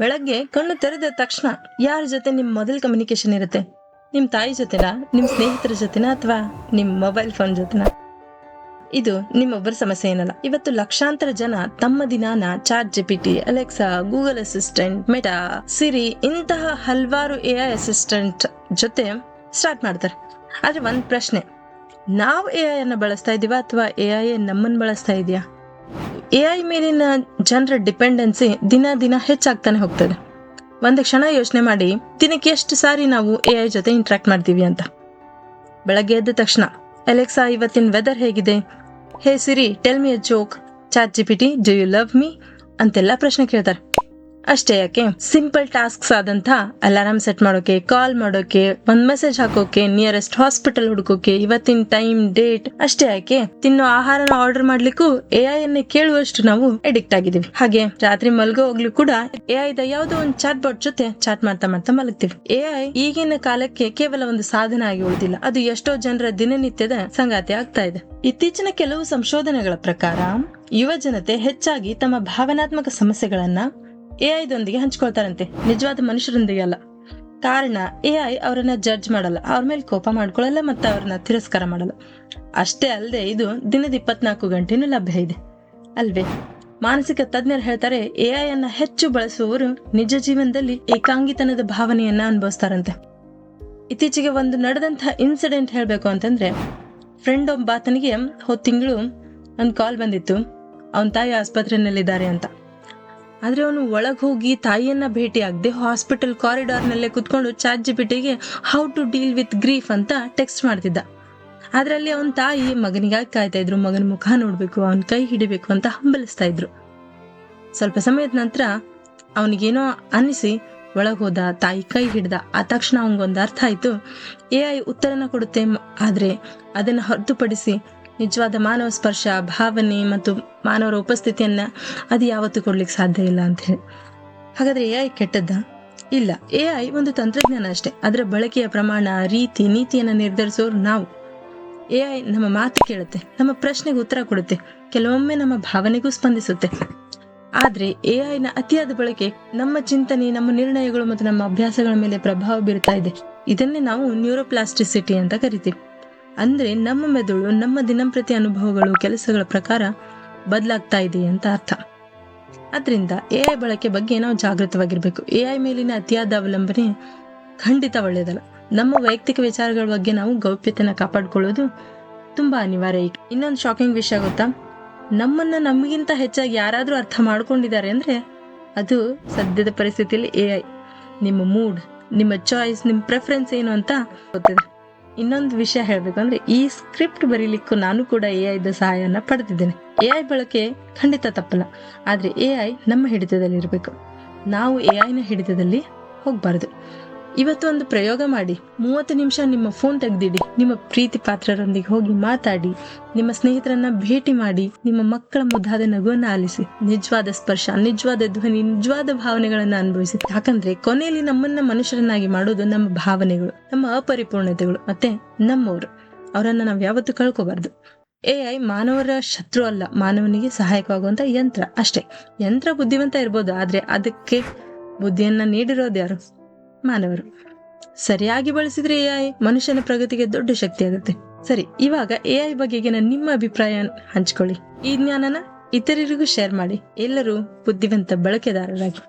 ಬೆಳಗ್ಗೆ ಕಣ್ಣು ತೆರೆದ ತಕ್ಷಣ ಯಾರ ಜೊತೆ ನಿಮ್ಮ ಮೊದಲ ಕಮ್ಯುನಿಕೇಶನ್ ಇರುತ್ತೆ? ನಿಮ್ಮ ತಾಯಿ ಜೊತೆನಾ ನಿಮ್ಮ ಸ್ನೇಹಿತರ ಜೊತೆನಾ ಅಥವಾ ನಿಮ್ಮ ಮೊಬೈಲ್ ಫೋನ್ ಜೊತೆನಾ? ಇದು ನಿಮ್ಮೊಬ್ಬರ ಸಮಸ್ಯೆ ಏನಲ್ಲ. ಇವತ್ತು ಲಕ್ಷಾಂತರ ಜನ ತಮ್ಮ ದಿನಾನ chat GPT Alexa Google assistant Meta Siri ಇಂತಹ ಹಲವಾರು ಎ ಐ ಅಸಿಸ್ಟೆಂಟ್ ಜೊತೆ ಸ್ಟಾರ್ಟ್ ಮಾಡ್ತಾರೆ. ಆದ್ರೆ ಒಂದ್ ಪ್ರಶ್ನೆ, ನಾವು ಎ ಐ ಅನ್ನ ಬಳಸ್ತಾ ಇದೀವ ಅಥವಾ ಎ ಐ ನಮ್ಮನ್ನ ಬಳಸ್ತಾ ಇದೆಯಾ? ಎ ಐ ಮೇಲಿನ ಜನರ ಡಿಪೆಂಡೆನ್ಸಿ ದಿನ ದಿನ ಹೆಚ್ಚಾಗ್ತಾನೆ ಹೋಗ್ತದೆ. ಒಂದು ಕ್ಷಣ ಯೋಚನೆ ಮಾಡಿ, ದಿನಕ್ಕೆ ಎಷ್ಟು ಸಾರಿ ನಾವು ಎ ಐ ಜೊತೆ ಇಂಟ್ರಾಕ್ಟ್ ಮಾಡ್ತೀವಿ ಅಂತ. ಬೆಳಗ್ಗೆ ಎದ್ದ ತಕ್ಷಣ, ಅಲೆಕ್ಸಾ, ಇವತ್ತಿನ ವೆದರ್ ಹೇಗಿದೆ? Hey Siri tell me a joke chat G P T do you love me ಅಂತೆಲ್ಲ ಪ್ರಶ್ನೆ ಕೇಳ್ತಾರೆ. ಅಷ್ಟೇ ಯಾಕೆ? ಸಿಂಪಲ್ ಟಾಸ್ಕ್ಸ್ ಆದಂತಹ ಅಲಾರಾಮ್ ಸೆಟ್ ಮಾಡೋಕೆ ಕಾಲ್ ಮಾಡೋಕೆ, ಒಂದ್ ಮೆಸೇಜ್ ಹಾಕೋಕೆ ನಿಯರೆಸ್ಟ್ ಹಾಸ್ಪಿಟಲ್ ಹುಡುಕೋಕೆ, ಇವತ್ತಿನ ಟೈಮ್ ಡೇಟ್ ಅಷ್ಟೇ ಯಾಕೆ? ತಿನ್ನೋ ಆಹಾರನ ಆರ್ಡರ್ ಮಾಡ್ಲಿಕ್ಕೂ ಎ ಐ ಅನ್ನೇ ಕೇಳುವಷ್ಟು ನಾವು ಅಡಿಕ್ಟ್ ಆಗಿದೀವಿ ಹಾಗೆ ರಾತ್ರಿ ಮಲ್ಗೋ ಹೋಗ್ಲಿ ಕೂಡ ಎ ದ ಯಾವುದೋ ಒಂದ್ ಚಾಟ್ ಬಾಟ್ ಜೊತೆ ಚಾಟ್ ಮಾಡ್ತಾ ಮಾಡ್ತಾ ಮಲಗ್ತೀವಿ. ಎ ಐ ಈಗಿನ ಕಾಲಕ್ಕೆ ಕೇವಲ ಒಂದು ಸಾಧನ ಆಗಿ ಉಳಿದಿಲ್ಲ. ಅದು ಎಷ್ಟೋ ಜನರ ದಿನನಿತ್ಯದ ಸಂಗಾತಿ ಆಗ್ತಾ ಇದೆ. ಇತ್ತೀಚಿನ ಕೆಲವು ಸಂಶೋಧನೆಗಳ ಪ್ರಕಾರ ಯುವ ಜನತೆ ಹೆಚ್ಚಾಗಿ ತಮ್ಮ ಭಾವನಾತ್ಮಕ ಸಮಸ್ಯೆಗಳನ್ನ ಎ ದೊಂದಿಗೆ ಹಂಚ್ಕೊಳ್ತಾರಂತೆ. ನಿಜವಾದ ಮನುಷ್ಯರೊಂದಿಗೆ ಅಲ್ಲ. ಕಾರಣ, ಎ ಐ ಅವರನ್ನ ಜಡ್ಜ್ ಮಾಡಲ್ಲ. ಅವ್ರ ಮೇಲೆ ಕೋಪ ಮಾಡ್ಕೊಳ್ಳಲ್ಲ ಮತ್ತೆ ಅವ್ರನ್ನ ತಿರಸ್ಕಾರ ಮಾಡಲ್ಲ. ಅಷ್ಟೇ ಅಲ್ಲದೆ ಇದು ದಿನದ ಇಪ್ಪತ್ನಾಲ್ಕು ಗಂಟೆನೂ ಲಭ್ಯ ಇದೆ. ಅಲ್ವೇ? ಮಾನಸಿಕ ತಜ್ಞರು ಹೇಳ್ತಾರೆ, ಎ ಐ ಅನ್ನ ಹೆಚ್ಚು ಬಳಸುವವರು ನಿಜ ಜೀವನದಲ್ಲಿ ಏಕಾಂಗಿತನದ ಭಾವನೆಯನ್ನ ಅನುಭವಿಸ್ತಾರಂತೆ. ಇತ್ತೀಚೆಗೆ ಒಂದು ನಡೆದಂತಹ ಇನ್ಸಿಡೆಂಟ್ ಹೇಳಬೇಕು ಅಂತಂದ್ರೆ ಫ್ರೆಂಡ್ ಒಬ್ಬಾತನಿಗೆ ಹೋದ ತಿಂಗಳು ಒಂದು ಕಾಲ್ ಬಂದಿತ್ತು. ಅವನ ತಾಯಿ ಆಸ್ಪತ್ರೆಯಲ್ಲಿದ್ದಾರೆ ಅಂತ. ಆದ್ರೆ ಅವನು ಒಳಗೆ ಹೋಗಿ ತಾಯಿಯನ್ನ ಭೇಟಿ ಆಗದೆ ಹಾಸ್ಪಿಟಲ್ ಕಾರಿಡಾರ್ನಲ್ಲೇ ಕುತ್ಕೊಂಡು chat ಜಿಪಿಟಿಗೆ how to deal with grief ಅಂತ ಟೆಕ್ಸ್ಟ್ ಮಾಡ್ತಿದ್ದ. ಅದರಲ್ಲಿ ಅವನ ತಾಯಿ ಮಗನಿಗಾಗಿ ಕಾಯ್ತಾ ಇದ್ರು, ಮಗನ ಮುಖ ನೋಡ್ಬೇಕು, ಅವನ ಕೈ ಹಿಡಿಬೇಕು ಅಂತ ಹಂಬಲಿಸ್ತಾ ಇದ್ರು. ಸ್ವಲ್ಪ ಸಮಯದ ನಂತರ ಅವನಿಗೇನೋ ಅನ್ನಿಸಿ ಒಳಗೆ ಹೋದ ತಾಯಿ ಕೈ ಹಿಡ್ದ. ಆ ತಕ್ಷಣ ಅವನಿಗೊಂದು ಅರ್ಥ ಆಯ್ತು, ಎ ಐ ಉತ್ತರನ ಕೊಡುತ್ತೆ ಆದರೆ ಆದ್ರೆ ಅದನ್ನ ಹೊರತುಪಡಿಸಿ ನಿಜವಾದ ಮಾನವ ಸ್ಪರ್ಶ, ಭಾವನೆ ಮತ್ತು ಮಾನವರ ಉಪಸ್ಥಿತಿಯನ್ನ ಅದು ಯಾವತ್ತೂ ಕೊಡ್ಲಿಕ್ಕೆ ಸಾಧ್ಯ ಇಲ್ಲ ಅಂತ ಹೇಳಿ. ಹಾಗಾದ್ರೆ ಎ ಐ ಕೆಟ್ಟದ್ದ? ಇಲ್ಲ. ಎ ಐ ಒಂದು ತಂತ್ರಜ್ಞಾನ ಅಷ್ಟೇ. ಅದರ ಬಳಕೆಯ ಪ್ರಮಾಣ, ರೀತಿ, ನೀತಿಯನ್ನ ನಿರ್ಧರಿಸೋರು ನಾವು. ಎ ಐ ನಮ್ಮ ಮಾತು ಕೇಳುತ್ತೆ, ನಮ್ಮ ಪ್ರಶ್ನೆಗೆ ಉತ್ತರ ಕೊಡುತ್ತೆ, ಕೆಲವೊಮ್ಮೆ ನಮ್ಮ ಭಾವನೆಗೂ ಸ್ಪಂದಿಸುತ್ತೆ. ಆದ್ರೆ ಎ ಐನ ಅತಿಯಾದ ಬಳಕೆ ನಮ್ಮ ಚಿಂತನೆ, ನಮ್ಮ ನಿರ್ಣಯಗಳು ಮತ್ತು ನಮ್ಮ ಅಭ್ಯಾಸಗಳ ಮೇಲೆ ಪ್ರಭಾವ ಬೀರ್ತಾ ಇದೆ. ಇದನ್ನೇ ನಾವು ನ್ಯೂರೋಪ್ಲಾಸ್ಟಿಸಿಟಿ ಅಂತ ಕರಿತೀವಿ. ಅಂದ್ರೆ ನಮ್ಮ ಮೆದುಳು, ನಮ್ಮ ದಿನಂಪ್ರತಿ ಅನುಭವಗಳು, ಕೆಲಸಗಳ ಪ್ರಕಾರ ಬದಲಾಗ್ತಾ ಇದೆ ಅಂತ ಅರ್ಥ. ಅದರಿಂದ ಎ ಐ ಬಳಕೆ ಬಗ್ಗೆ ನಾವು ಜಾಗೃತವಾಗಿರ್ಬೇಕು. ಎ ಐ ಮೇಲಿನ ಅತಿಯಾದ ಅವಲಂಬನೆ ಖಂಡಿತ ಒಳ್ಳೆಯದಲ್ಲ. ನಮ್ಮ ವೈಯಕ್ತಿಕ ವಿಚಾರಗಳ ಬಗ್ಗೆ ನಾವು ಗೌಪ್ಯತೆನ ಕಾಪಾಡ್ಕೊಳ್ಳೋದು ತುಂಬಾ ಅನಿವಾರ್ಯ. ಈಗ ಇನ್ನೊಂದು ಶಾಕಿಂಗ್ ವಿಷಯ ಗೊತ್ತಾ? ನಮ್ಮನ್ನ ನಮಗಿಂತ ಹೆಚ್ಚಾಗಿ ಯಾರಾದರೂ ಅರ್ಥ ಮಾಡ್ಕೊಂಡಿದ್ದಾರೆ ಅಂದ್ರೆ ಅದು ಸದ್ಯದ ಪರಿಸ್ಥಿತಿಯಲ್ಲಿ ಎ ಐ. ನಿಮ್ಮ ಮೂಡ್ ನಿಮ್ಮ ಚಾಯ್ಸ್ ನಿಮ್ಮ ಪ್ರೆಫರೆನ್ಸ್ ಏನು ಅಂತ ಗೊತ್ತಿದೆ. ಇನ್ನೊಂದು ವಿಷಯ ಹೇಳಬೇಕು ಅಂದ್ರೆ, ಈ ಸ್ಕ್ರಿಪ್ಟ್ ಬರೀಲಿಕ್ಕೂ ನಾನು ಕೂಡ ಎ ಐದ ಸಹಾಯವನ್ನು ಪಡೆದಿದ್ದೇನೆ. ಎ ಐ ಬಳಕೆ ಖಂಡಿತ ತಪ್ಪಲ್ಲ. ಆದರೆ ಎ ಐ ನಮ್ಮ ಹಿಡಿತದಲ್ಲಿ ಇರಬೇಕು ನಾವು ಎ ಐನ ಹಿಡಿತದಲ್ಲಿ ಹೋಗ್ಬಾರ್ದು. ಇವತ್ತು ಒಂದು ಪ್ರಯೋಗ ಮಾಡಿ. ಮೂವತ್ತು ನಿಮಿಷ ನಿಮ್ಮ ಫೋನ್ ತೆಗೆದಿಡಿ. ನಿಮ್ಮ ಪ್ರೀತಿ ಪಾತ್ರರೊಂದಿಗೆ ಹೋಗಿ ಮಾತಾಡಿ. ನಿಮ್ಮ ಸ್ನೇಹಿತರನ್ನ ಭೇಟಿ ಮಾಡಿ. ನಿಮ್ಮ ಮಕ್ಕಳ ಮುದ್ದಾದ ನಗುವನ್ನ ಆಲಿಸಿ. ನಿಜವಾದ ಸ್ಪರ್ಶ, ನಿಜವಾದ ಧ್ವನಿ, ನಿಜವಾದ ಭಾವನೆಗಳನ್ನ ಅನುಭವಿಸಿ. ಯಾಕಂದ್ರೆ ಕೊನೆಯಲ್ಲಿ ನಮ್ಮನ್ನ ಮನುಷ್ಯರನ್ನಾಗಿ ಮಾಡೋದು ನಮ್ಮ ಭಾವನೆಗಳು, ನಮ್ಮ ಅಪರಿಪೂರ್ಣತೆಗಳು, ಮತ್ತೆ ನಮ್ಮವರು. ಅವರನ್ನ ನಾವು ಯಾವತ್ತೂ ಕಳ್ಕೋಬಾರ್ದು. ಎ ಐ ಮಾನವರ ಶತ್ರು ಅಲ್ಲ. ಮಾನವನಿಗೆ ಸಹಾಯಕವಾಗುವಂತ ಯಂತ್ರ ಅಷ್ಟೇ. ಯಂತ್ರ ಬುದ್ಧಿವಂತ ಇರ್ಬೋದು, ಆದ್ರೆ ಅದಕ್ಕೆ ಬುದ್ಧಿಯನ್ನ ನೀಡಿರೋದು ಯಾರು? ಮಾನವರು. ಸರಿಯಾಗಿ ಬಳಸಿದ್ರೆ ಐ ಮನುಷ್ಯನ ಪ್ರಗತಿಗೆ ದೊಡ್ಡ ಶಕ್ತಿ ಆಗುತ್ತೆ. ಸರಿ, ಇವಾಗ ಎ ಐ ಬಗೆಗಿನ ನಿಮ್ಮ ಅಭಿಪ್ರಾಯ ಹಂಚ್ಕೊಳ್ಳಿ. ಈ ಜ್ಞಾನನ ಇತರರಿಗೂ ಶೇರ್ ಮಾಡಿ. ಎಲ್ಲರೂ ಬುದ್ಧಿವಂತ ಬಳಕೆದಾರರಾಗಿ.